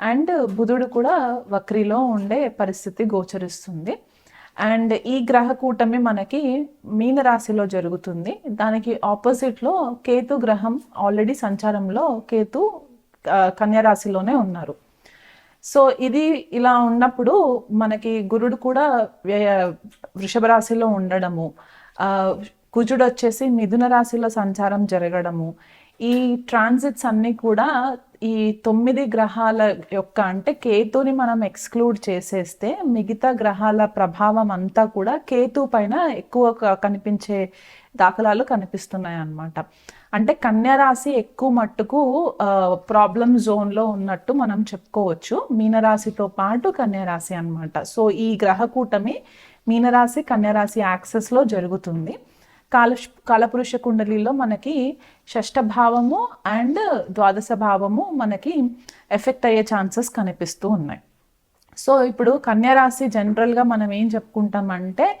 And బుధుడు కూడా వక్రిలో ఉండే పరిస్థితి గోచరిస్తుంది. అండ్ ఈ గ్రహ కూటమి మనకి మీనరాశిలో జరుగుతుంది. దానికి ఆపోజిట్లో కేతు గ్రహం ఆల్రెడీ సంచారంలో కేతు కన్యరాశిలోనే ఉన్నారు. సో ఇది ఇలా ఉన్నప్పుడు మనకి గురుడు కూడా వృషభ రాశిలో ఉండడము కుజుడు వచ్చేసి మిథున రాశిలో సంచారం జరగడము ఈ ట్రాన్సిట్స్ అన్నీ కూడా ఈ తొమ్మిది గ్రహాల యొక్క అంటే కేతుని మనం ఎక్స్క్లూడ్ చేసేస్తే మిగతా గ్రహాల ప్రభావం అంతా కూడా కేతు పైన ఎక్కువ కనిపించే దాఖలాలు కనిపిస్తున్నాయి అన్నమాట. అంటే కన్యరాశి ఎక్కువ మట్టుకు ప్రాబ్లం జోన్లో ఉన్నట్టు మనం చెప్పుకోవచ్చు. మీనరాశితో పాటు కన్యరాశి అనమాట అన్నమాట. సో ఈ గ్రహ కూటమి మీనరాశి కన్యరాశి యాక్సెస్లో జరుగుతుంది. కాల కాలపురుష కుండలిలో మనకి షష్ఠ భావము అండ్ ద్వాదశ భావము మనకి ఎఫెక్ట్ అయ్యే ఛాన్సెస్ కనిపిస్తూ ఉన్నాయి. సో ఇప్పుడు కన్యరాశి జనరల్గా మనం ఏం చెప్పుకుంటామంటే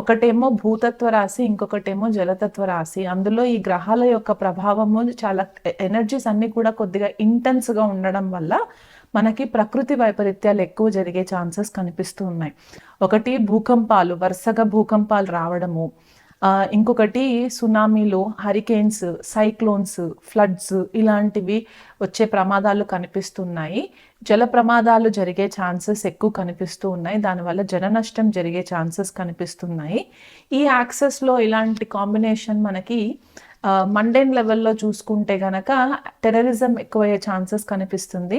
ఒకటేమో భూతత్వ రాశి ఇంకొకటేమో జలతత్వ రాశి. అందులో ఈ గ్రహాల యొక్క ప్రభావము చాలా ఎనర్జీస్ అన్ని కూడా కొద్దిగా ఇంటెన్స్గా ఉండడం వల్ల మనకి ప్రకృతి వైపరీత్యాలు ఎక్కువ జరిగే ఛాన్సెస్ కనిపిస్తూ ఉన్నాయి. ఒకటి భూకంపాలు వరుసగా భూకంపాలు రావడము. ఇంకొకటి సునామీలు హరికేన్స్ సైక్లోన్స్ ఫ్లడ్స్ ఇలాంటివి వచ్చే ప్రమాదాలు కనిపిస్తున్నాయి. జల ప్రమాదాలు జరిగే ఛాన్సెస్ ఎక్కువ కనిపిస్తూ ఉన్నాయి. దానివల్ల జన నష్టం జరిగే ఛాన్సెస్ కనిపిస్తున్నాయి. ఈ యాక్సెస్లో ఇలాంటి కాంబినేషన్ మనకి మండేన్ లెవెల్లో చూసుకుంటే గనక టెర్రరిజం ఎక్కువయ్యే ఛాన్సెస్ కనిపిస్తుంది.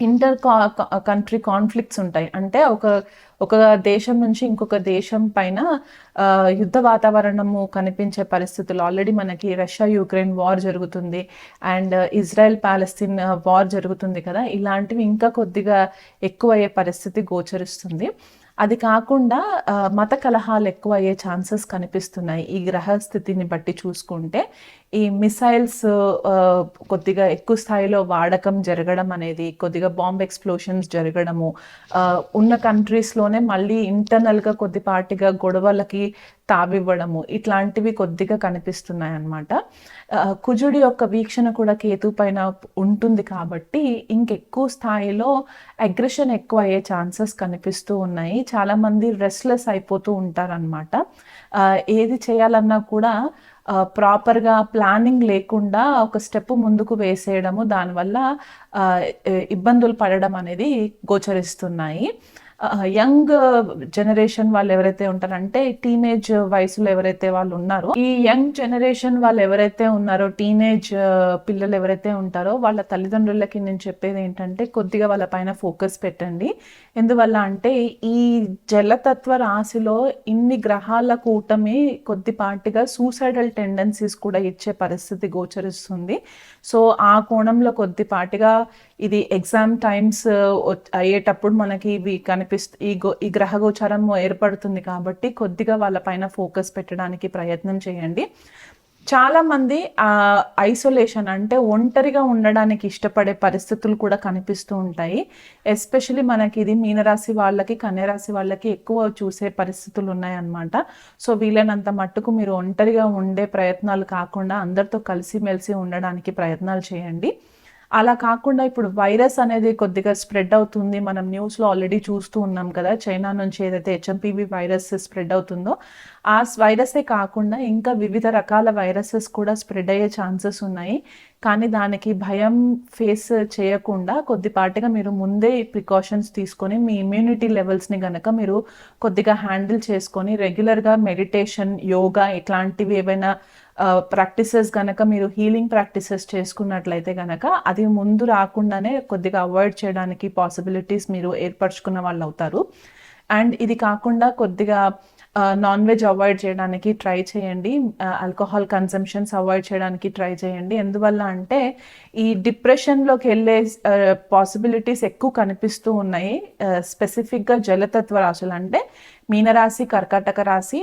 ఇంటర్ కంట్రీ కాన్ఫ్లిక్ట్స్ ఉంటాయి. అంటే ఒక ఒక దేశం నుంచి ఇంకొక దేశం పైన యుద్ధ వాతావరణము కనిపించే పరిస్థితులు. ఆల్రెడీ మనకి రష్యా యుక్రెయిన్ వార్ జరుగుతుంది. అండ్ ఇజ్రాయెల్ పాలస్తీన్ వార్ జరుగుతుంది కదా. ఇలాంటివి ఇంకా కొద్దిగా ఎక్కువ అయ్యే పరిస్థితి గోచరిస్తుంది. అది కాకుండా మత కలహాలు ఎక్కువ అయ్యే ఛాన్సెస్ కనిపిస్తున్నాయి. ఈ గ్రహ స్థితిని బట్టి చూసుకుంటే ఈ మిసైల్స్ కొద్దిగా ఎక్కువ స్థాయిలో వాడకం జరగడం అనేది కొద్దిగా బాంబ్ ఎక్స్ప్లోషన్స్ జరగడము ఉన్న కంట్రీస్లోనే మళ్ళీ ఇంటర్నల్గా కొద్దిపాటిగా గొడవలకి తావివ్వడము ఇట్లాంటివి కొద్దిగా కనిపిస్తున్నాయి అన్నమాట కుజుడి యొక్క వీక్షణ కూడా కేతు పైన ఉంటుంది కాబట్టి ఇంకెక్కువ స్థాయిలో అగ్రెషన్ ఎక్కువ అయ్యే ఛాన్సెస్ కనిపిస్తూ ఉన్నాయి. చాలామంది రెస్ట్లెస్ అయిపోతూ ఉంటారనమాట ఏది చేయాలన్నా కూడా ప్రాపర్గా ప్లానింగ్ లేకుండా ఒక స్టెప్ ముందుకు వేసేయడము దానివల్ల ఇబ్బందులు పడడం అనేది గోచరిస్తున్నాయి. యంగ్ జనరేషన్ వాళ్ళు ఎవరైతే ఉంటారంటే టీనేజ్ వయసులో ఎవరైతే వాళ్ళు ఉన్నారో ఈ యంగ్ జనరేషన్ వాళ్ళు ఎవరైతే ఉన్నారో టీనేజ్ పిల్లలు ఎవరైతే ఉంటారో వాళ్ళ తల్లిదండ్రులకి నేను చెప్పేది ఏంటంటే కొద్దిగా వాళ్ళ పైన ఫోకస్ పెట్టండి. ఎందువల్ల అంటే ఈ జలతత్వ రాశిలో ఇన్ని గ్రహాల కూటమి కొద్దిపాటిగా సూసైడల్ టెండెన్సీస్ కూడా ఇచ్చే పరిస్థితి గోచరిస్తుంది. సో ఆ కోణంలో కొద్దిపాటిగా ఇది ఎగ్జామ్ టైమ్స్ uh, అయ్యేటప్పుడు మనకి ఇవి కనిపిస్తు ఈ గో ఈ గ్రహ గోచారం ఏర్పడుతుంది కాబట్టి కొద్దిగా వాళ్ళ పైన ఫోకస్ పెట్టడానికి ప్రయత్నం చేయండి. చాలామంది ఆ ఐసోలేషన్ అంటే ఒంటరిగా ఉండడానికి ఇష్టపడే పరిస్థితులు కూడా కనిపిస్తూ ఉంటాయి. ఎస్పెషలీ మనకి ఇది మీనరాశి వాళ్ళకి కన్యరాశి వాళ్ళకి ఎక్కువ చూసే పరిస్థితులు ఉన్నాయన్నమాట. సో వీలైనంత మట్టుకు మీరు ఒంటరిగా ఉండే ప్రయత్నాలు కాకుండా అందరితో కలిసిమెలిసి ఉండడానికి ప్రయత్నాలు చేయండి. అలా కాకుండా ఇప్పుడు వైరస్ అనేది కొద్దిగా స్ప్రెడ్ అవుతుంది. మనం న్యూస్లో ఆల్రెడీ చూస్తూ ఉన్నాం కదా చైనా నుంచి ఏదైతే హెచ్ఎంపీవి వైరస్ స్ప్రెడ్ అవుతుందో ఆ వైరసే కాకుండా ఇంకా వివిధ రకాల వైరసెస్ కూడా స్ప్రెడ్ అయ్యే ఛాన్సెస్ ఉన్నాయి. కానీ దానికి భయం ఫేస్ చేయకుండా కొద్దిపాటిగా మీరు ముందే ప్రికాషన్స్ తీసుకొని మీ ఇమ్యూనిటీ లెవెల్స్ని గనక మీరు కొద్దిగా హ్యాండిల్ చేసుకొని రెగ్యులర్గా మెడిటేషన్ యోగా ఇట్లాంటివి ఏవైనా ప్రాక్టీసెస్ కనుక మీరు హీలింగ్ ప్రాక్టీసెస్ చేసుకున్నట్లయితే కనుక అది ముందు రాకుండానే కొద్దిగా అవాయిడ్ చేయడానికి పాసిబిలిటీస్ మీరు ఏర్పరచుకున్న వాళ్ళు అవుతారు అండ్ ఇది కాకుండా కొద్దిగా నాన్ వెజ్ అవాయిడ్ చేయడానికి ట్రై చేయండి. ఆల్కహాల్ కన్సంప్షన్స్ అవాయిడ్ చేయడానికి ట్రై చేయండి. ఎందువల్ల అంటే ఈ డిప్రెషన్లోకి వెళ్ళే పాసిబిలిటీస్ ఎక్కువ కనిపిస్తూ ఉన్నాయి. స్పెసిఫిక్గా జలతత్వ రాశులు అంటే మీనరాశి కర్కాటక రాశి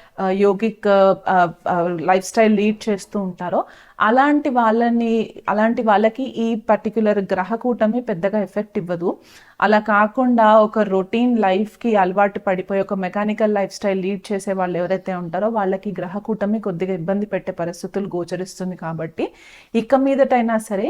yogic lifestyle lead చేస్తూ ఉంటారో అలాంటి వాళ్ళని అలాంటి వాళ్ళకి ఈ పర్టిక్యులర్ గ్రహ కూటమి పెద్దగా ఎఫెక్ట్ ఇవ్వదు. అలా కాకుండా ఒక రొటీన్ లైఫ్కి అలవాటు పడిపోయి ఒక మెకానికల్ లైఫ్ స్టైల్ లీడ్ చేసే వాళ్ళు ఎవరైతే ఉంటారో వాళ్ళకి గ్రహ కూటమి కొద్దిగా ఇబ్బంది పెట్టే పరిస్థితులు గోచరిస్తుంది కాబట్టి ఇక మీదటైనా సరే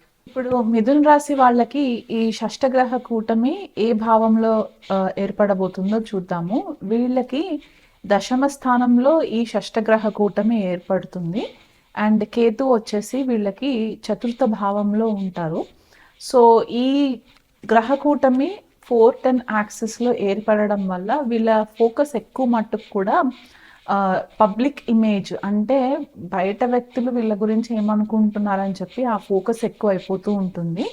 ఇప్పుడు మిథున్ రాశి వాళ్ళకి ఈ షష్టగ్రహ కూటమి ఏ భావంలో ఏర్పడబోతుందో చూద్దాము. వీళ్ళకి దశమ స్థానంలో ఈ షష్టగ్రహ కూటమి ఏర్పడుతుంది. అండ్ కేతు వచ్చేసి వీళ్ళకి చతుర్థ భావంలో ఉంటారు. సో ఈ గ్రహ కూటమి ఫోర్త్ అండ్ యాక్సిస్లో ఏర్పడడం వల్ల వీళ్ళ ఫోకస్ ఎక్కువ మట్టుకు కూడా పబ్లిక్ ఇమేజ్ అంటే బయట వ్యక్తులు వీళ్ళ గురించి ఏమనుకుంటున్నారని చెప్పి ఆ ఫోకస్ ఎక్కువ అయిపోతూ ఉంటుంది.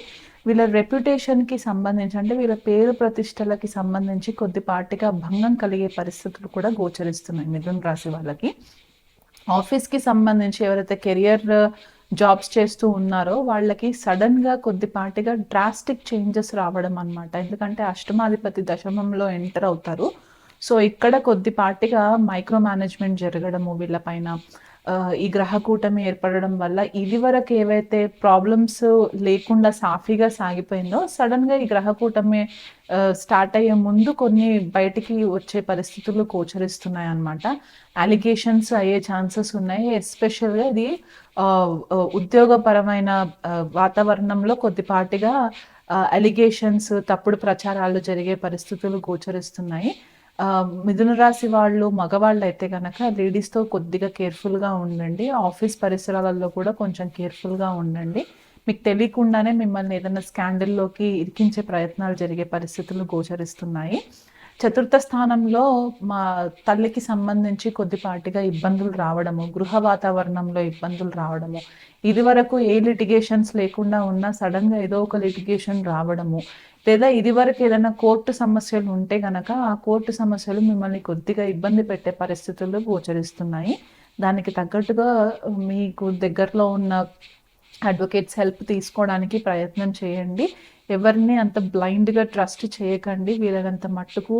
వీళ్ళ రెప్యుటేషన్కి సంబంధించి అంటే వీళ్ళ పేరు ప్రతిష్టలకి సంబంధించి కొద్దిపాటిగా భంగం కలిగే పరిస్థితులు కూడా గోచరిస్తున్నాయి మిథున్ రాశి వాళ్ళకి. ఆఫీస్కి సంబంధించి ఎవరైతే కెరియర్ జాబ్స్ చేస్తూ ఉన్నారో వాళ్ళకి సడన్గా కొద్దిపాటిగా డ్రాస్టిక్ చేంజెస్ రావడం అనమాట ఎందుకంటే అష్టమాధిపతి దశమంలో ఎంటర్ అవుతారు. సో ఇక్కడ కొద్దిపాటిగా మైక్రో మేనేజ్మెంట్ జరగడము వీళ్ళపైన ఈ గ్రహ కూటమి ఏర్పడడం వల్ల ఇది వరకు ఏవైతే ప్రాబ్లమ్స్ లేకుండా సాఫీగా సాగిపోయిందో సడన్గా ఈ గ్రహ కూటమి స్టార్ట్ అయ్యే ముందు కొన్ని బయటికి వచ్చే పరిస్థితులు గోచరిస్తున్నాయి అన్నమాట అలిగేషన్స్ అయ్యే ఛాన్సెస్ ఉన్నాయి. ఎస్పెషల్గా ఇది ఉద్యోగపరమైన వాతావరణంలో కొద్దిపాటిగా అలిగేషన్స్ తప్పుడు ప్రచారాలు జరిగే పరిస్థితులు గోచరిస్తున్నాయి. మిథున రాశి వాళ్ళు మగవాళ్ళు అయితే కనుక లేడీస్తో కొద్దిగా కేర్ఫుల్గా ఉండండి. ఆఫీస్ పరిసరాలలో కూడా కొంచెం కేర్ఫుల్గా ఉండండి. మీకు తెలియకుండానే మిమ్మల్ని ఏదైనా స్కాండల్లోకి ఇరికించే ప్రయత్నాలు జరిగే పరిస్థితులు గోచరిస్తున్నాయి. చతుర్థ స్థానంలో మా తల్లికి సంబంధించి కొద్దిపాటిగా ఇబ్బందులు రావడము గృహ వాతావరణంలో ఇబ్బందులు రావడము ఇది వరకు ఏ లిటిగేషన్స్ లేకుండా ఉన్నా సడన్గా ఏదో ఒక లిటిగేషన్ రావడము లేదా ఇది వరకు ఏదైనా కోర్టు సమస్యలు ఉంటే గనక ఆ కోర్టు సమస్యలు మిమ్మల్ని కొద్దిగా ఇబ్బంది పెట్టే పరిస్థితులు గోచరిస్తున్నాయి. దానికి తగ్గట్టుగా మీకు దగ్గరలో ఉన్న అడ్వకేట్స్ హెల్ప్ తీసుకోవడానికి ప్రయత్నం చేయండి. ఎవరిని అంత బ్లైండ్గా ట్రస్ట్ చేయకండి. వీలైనంత మట్టుకు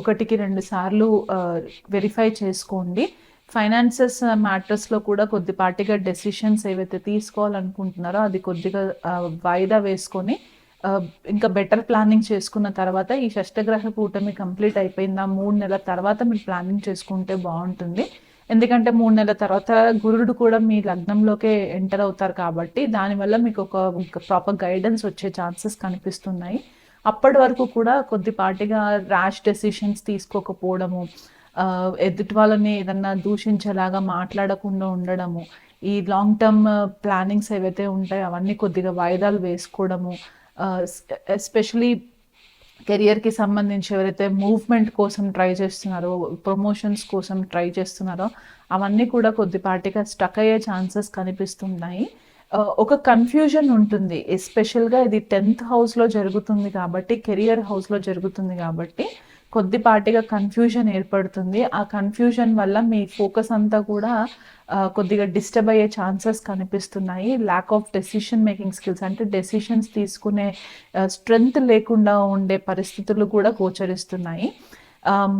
ఒకటికి రెండు సార్లు వెరిఫై చేసుకోండి. ఫైనాన్సెస్ మ్యాటర్స్లో కూడా కొద్దిపాటిగా డెసిషన్స్ ఏవైతే తీసుకోవాలనుకుంటున్నారో అది కొద్దిగా వాయిదా వేసుకొని ఇంకా బెటర్ ప్లానింగ్ చేసుకున్న తర్వాత ఈ షష్టగ్రహ కూటమి కంప్లీట్ అయిపోయిందా. మూడు నెలల తర్వాత మీరు ప్లానింగ్ చేసుకుంటే బాగుంటుంది. ఎందుకంటే మూడు నెలల తర్వాత గురుడు కూడా మీ లగ్నంలోకే ఎంటర్ అవుతారు కాబట్టి దానివల్ల మీకు ఒక ప్రాపర్ గైడెన్స్ వచ్చే ఛాన్సెస్ కనిపిస్తున్నాయి. అప్పటి వరకు కూడా కొద్దిపాటిగా ర్యాష్ డెసిషన్స్ తీసుకోకపోవడము ఎదుటి వాళ్ళని ఏదన్నా దూషించేలాగా మాట్లాడకుండా ఉండడము ఈ లాంగ్ టర్మ్ ప్లానింగ్స్ ఏవైతే ఉంటాయో అవన్నీ కొద్దిగా వాయిదాలు వేసుకోవడము ఎస్పెషలీ కెరియర్కి సంబంధించి ఎవరైతే మూవ్మెంట్ కోసం ట్రై చేస్తున్నారో ప్రమోషన్స్ కోసం ట్రై చేస్తున్నారో అవన్నీ కూడా కొద్దిపాటిగా స్టక్ అయ్యే ఛాన్సెస్ కనిపిస్తున్నాయి. ఒక కన్ఫ్యూజన్ ఉంటుంది. ఎస్పెషల్గా ఇది టెన్త్ హౌస్లో జరుగుతుంది కాబట్టి కెరియర్ హౌస్లో జరుగుతుంది కాబట్టి కొద్దిపాటిగా కన్ఫ్యూజన్ ఏర్పడుతుంది. ఆ కన్ఫ్యూజన్ వల్ల మీ ఫోకస్ అంతా కూడా కొద్దిగా డిస్టర్బ్ అయ్యే ఛాన్సెస్ కనిపిస్తున్నాయి. Lack of decision making skills అంటే డెసిషన్స్ తీసుకునే స్ట్రెంగ్త్ లేకుండా ఉండే పరిస్థితులు కూడా గోచరిస్తున్నాయి.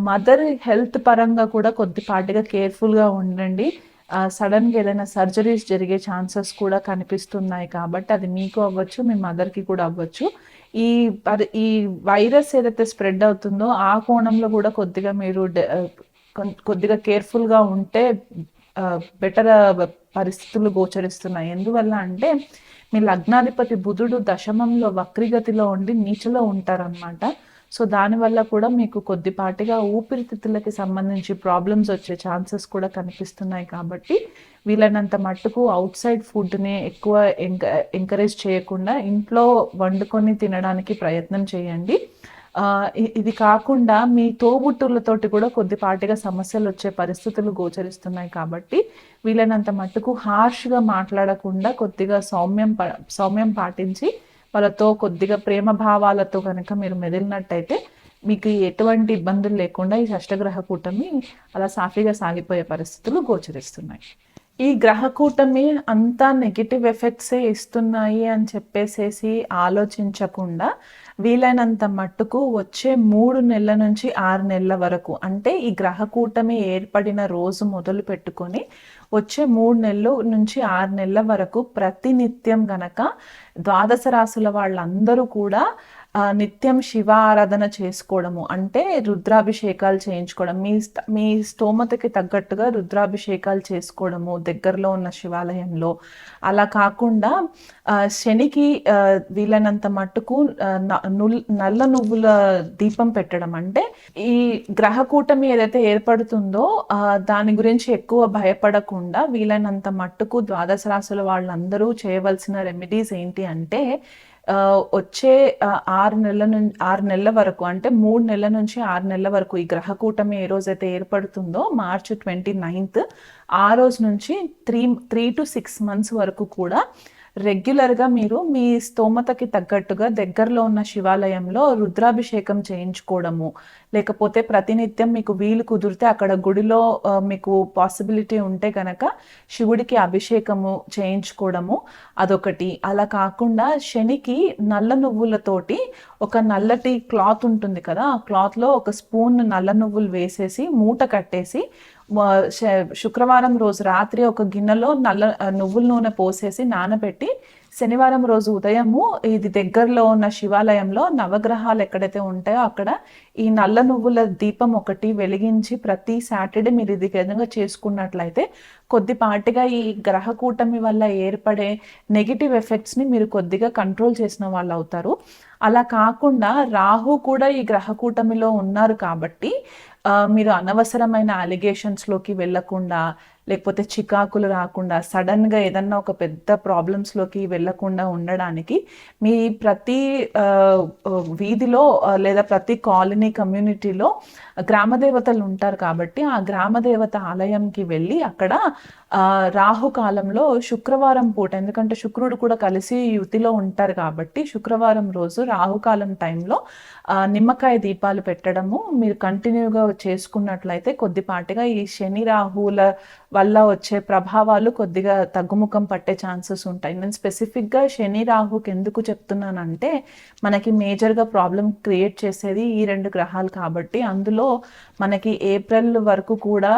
మదర్ హెల్త్ పరంగా కూడా కొద్దిపాటిగా కేర్ఫుల్గా ఉండండి. సడన్గా ఏదైనా సర్జరీస్ జరిగే ఛాన్సెస్ కూడా కనిపిస్తున్నాయి కాబట్టి అది మీకు అవ్వచ్చు మీ మదర్కి కూడా అవ్వచ్చు. ఈ ఈ వైరస్ ఏదైతే స్ప్రెడ్ అవుతుందో ఆ కోణంలో కూడా కొద్దిగా మీరు డె- కొన్- కొద్దిగా కేర్ఫుల్గా ఉంటే బెటర్ పరిస్థితులు గోచరిస్తున్నాయి. ఎందువల్ల అంటే మీ లగ్నాధిపతి బుధుడు దశమంలో వక్రిగతిలో ఉండి నీచలో ఉంటారనమాట సో దానివల్ల కూడా మీకు కొద్దిపాటిగా ఊపిరితిత్తులకి సంబంధించి ప్రాబ్లమ్స్ వచ్చే ఛాన్సెస్ కూడా కనిపిస్తున్నాయి కాబట్టి వీలైనంత మట్టుకు అవుట్ సైడ్ ఫుడ్ని ఎక్కువ ఎంక ఎంకరేజ్ చేయకుండా ఇంట్లో వండుకొని తినడానికి ప్రయత్నం చేయండి. ఇది కాకుండా మీ తోబుట్టులతోటి కూడా కొద్దిపాటిగా సమస్యలు వచ్చే పరిస్థితులు గోచరిస్తున్నాయి కాబట్టి వీలైనంత మట్టుకు హార్ష్గా మాట్లాడకుండా కొద్దిగా సౌమ్యం ప- సౌమ్యం పాటించి వాళ్ళతో కొద్దిగా ప్రేమ భావాలతో కనుక మీరు మెదిలినట్టయితే మీకు ఎటువంటి ఇబ్బందులు లేకుండా ఈ షష్టగ్రహ కూటమి అలా సాఫీగా సాగిపోయే పరిస్థితులు గోచరిస్తున్నాయి. ఈ గ్రహ కూటమి అంతా నెగిటివ్ ఎఫెక్ట్సే ఇస్తున్నాయి అని చెప్పేసేసి ఆలోచించకుండా వీలైనంత మట్టుకు వచ్చే మూడు నెలల నుంచి ఆరు నెలల వరకు అంటే ఈ గ్రహ కూటమి ఏర్పడిన రోజు మొదలు పెట్టుకొని వచ్చే మూడు నెలలు నుంచి ఆరు నెలల వరకు ప్రతినిత్యం గనక ద్వాదశ రాసుల వాళ్ళందరూ కూడా నిత్యం శివ ఆరాధన చేసుకోవడము అంటే రుద్రాభిషేకాలు చేయించుకోవడం. మీ మీ స్తోమతకి తగ్గట్టుగా రుద్రాభిషేకాలు చేసుకోవడము దగ్గరలో ఉన్న శివాలయంలో. అలా కాకుండా శనికి వీలైనంత మట్టుకు న- నల్ల నువ్వుల దీపం పెట్టడం. అంటే ఈ గ్రహ కూటమి ఏదైతే ఏర్పడుతుందో దాని గురించి ఎక్కువ భయపడకుండా వీలైనంత మట్టుకు ద్వాదశ రాశుల వాళ్ళందరూ చేయవలసిన రెమెడీస్ ఏంటి అంటే వచ్చే ఆరు నెలల నుంచి ఆరు నెలల వరకు అంటే మూడు నెలల నుంచి ఆరు నెలల వరకు ఈ గ్రహ కూటమి ఏ రోజైతే ఏర్పడుతుందో మార్చ్ ట్వంటీ నైన్త్ ఆ రోజు నుంచి three three to six months వరకు కూడా రెగ్యులర్గా మీరు మీ స్తోమతకి తగ్గట్టుగా దగ్గరలో ఉన్న శివాలయంలో రుద్రాభిషేకం చేయించుకోవడము. లేకపోతే ప్రతినిత్యం మీకు వీలు కుదిరితే అక్కడ గుడిలో మీకు పాసిబిలిటీ ఉంటే కనుక శివుడికి అభిషేకము చేయించుకోవడము అదొకటి. అలా కాకుండా శనికి నల్ల నువ్వులతోటి ఒక నల్లటి క్లాత్ ఉంటుంది కదా ఆ క్లాత్లో ఒక స్పూన్ నల్ల నువ్వులు వేసేసి మూట కట్టేసి శుక్రవారం రోజు రాత్రి ఒక గిన్నెలో నల్ల నువ్వుల నూనె పోసేసి నానబెట్టి శనివారం రోజు ఉదయము ఇది దగ్గరలో ఉన్న శివాలయంలో నవగ్రహాలు ఎక్కడైతే ఉంటాయో అక్కడ ఈ నల్ల నువ్వుల దీపం ఒకటి వెలిగించి ప్రతి సాటర్డే మీరు ఇది విధంగా చేసుకున్నట్లయితే కొద్దిపాటిగా ఈ గ్రహ కూటమి వల్ల ఏర్పడే నెగిటివ్ ఎఫెక్ట్స్ని మీరు కొద్దిగా కంట్రోల్ చేసిన వాళ్ళు అవుతారు. అలా కాకుండా రాహు కూడా ఈ గ్రహ కూటమిలో ఉన్నారు కాబట్టి మీరు అనవసరమైన అలిగేషన్స్లోకి వెళ్ళకుండా లేకపోతే చికాకులు రాకుండా సడన్గా ఏదన్నా ఒక పెద్ద ప్రాబ్లమ్స్లోకి వెళ్ళకుండా ఉండడానికి మీ ప్రతి వీధిలో లేదా ప్రతి కాలనీ కమ్యూనిటీలో గ్రామ దేవతలు ఉంటారు కాబట్టి ఆ గ్రామదేవత ఆలయంకి వెళ్ళి అక్కడ రాహుకాలంలో రాహు కాలంలో శుక్రవారం పూట ఎందుకంటే శుక్రుడు కూడా కలిసి యుతిలో ఉంటారు కాబట్టి శుక్రవారం రోజు రాహుకాలం టైంలో నిమ్మకాయ దీపాలు పెట్టడము మీరు కంటిన్యూగా చేసుకున్నట్లయితే కొద్దిపాటిగా ఈ శని రాహువుల వల్ల వచ్చే ప్రభావాలు కొద్దిగా తగ్గుముఖం పట్టే ఛాన్సెస్ ఉంటాయి. నేను స్పెసిఫిక్గా శని రాహుకి ఎందుకు చెప్తున్నానంటే మనకి మేజర్గా ప్రాబ్లం క్రియేట్ చేసేది ఈ రెండు గ్రహాలు కాబట్టి అందులో మనకి ఏప్రిల్ వరకు కూడా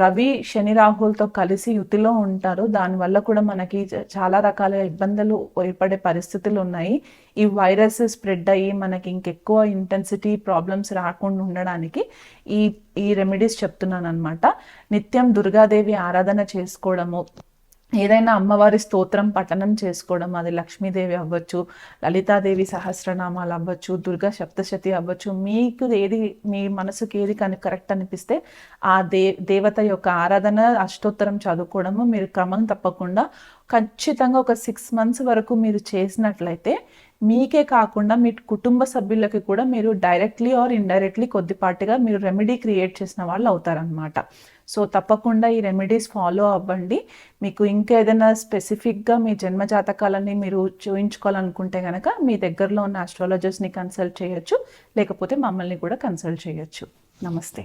రవి శని రాహులతో కలిసి యుతిలో ఉంటారు. దానివల్ల కూడా మనకి చాలా రకాల ఇబ్బందులు ఏర్పడే పరిస్థితులు ఉన్నాయి. ఈ వైరస్ స్ప్రెడ్ అయ్యి మనకి ఇంకెక్కువ ఇంటెన్సిటీ ప్రాబ్లమ్స్ రాకుండా ఉండడానికి ఈ ఈ రెమెడీస్ చెప్తున్నాను అనమాట నిత్యం దుర్గాదేవి ఆరాధన చేసుకోవడము ఏదైనా అమ్మవారి స్తోత్రం పఠనం చేసుకోవడం అది లక్ష్మీదేవి అవ్వచ్చు లలితాదేవి సహస్రనామాలు అవ్వచ్చు దుర్గా సప్తశతి అవ్వచ్చు. మీకు ఏది మీ మనసుకి ఏది కానీ కరెక్ట్ అనిపిస్తే ఆ దే దేవత యొక్క ఆరాధన అష్టోత్తరం చదువుకోవడము మీరు క్రమం తప్పకుండా ఖచ్చితంగా ఒక సిక్స్ మంత్స్ వరకు మీరు చేసినట్లయితే మీకే కాకుండా మీ కుటుంబ సభ్యులకి కూడా మీరు డైరెక్ట్లీ ఆర్ ఇండైరెక్ట్లీ కొద్దిపాటిగా మీరు రెమెడీ క్రియేట్ చేసిన వాళ్ళు అవుతారనమాట సో తప్పకుండా ఈ రెమెడీస్ ఫాలో అవ్వండి. మీకు ఇంకా ఏదైనా స్పెసిఫిక్గా మీ జన్మ జాతకాలని మీరు చూయించుకోవాలనుకుంటే కనుక మీ దగ్గరలో ఉన్న ఆస్ట్రాలజర్స్ని కన్సల్ట్ చేయొచ్చు. లేకపోతే మమ్మల్ని కూడా కన్సల్ట్ చేయొచ్చు. నమస్తే.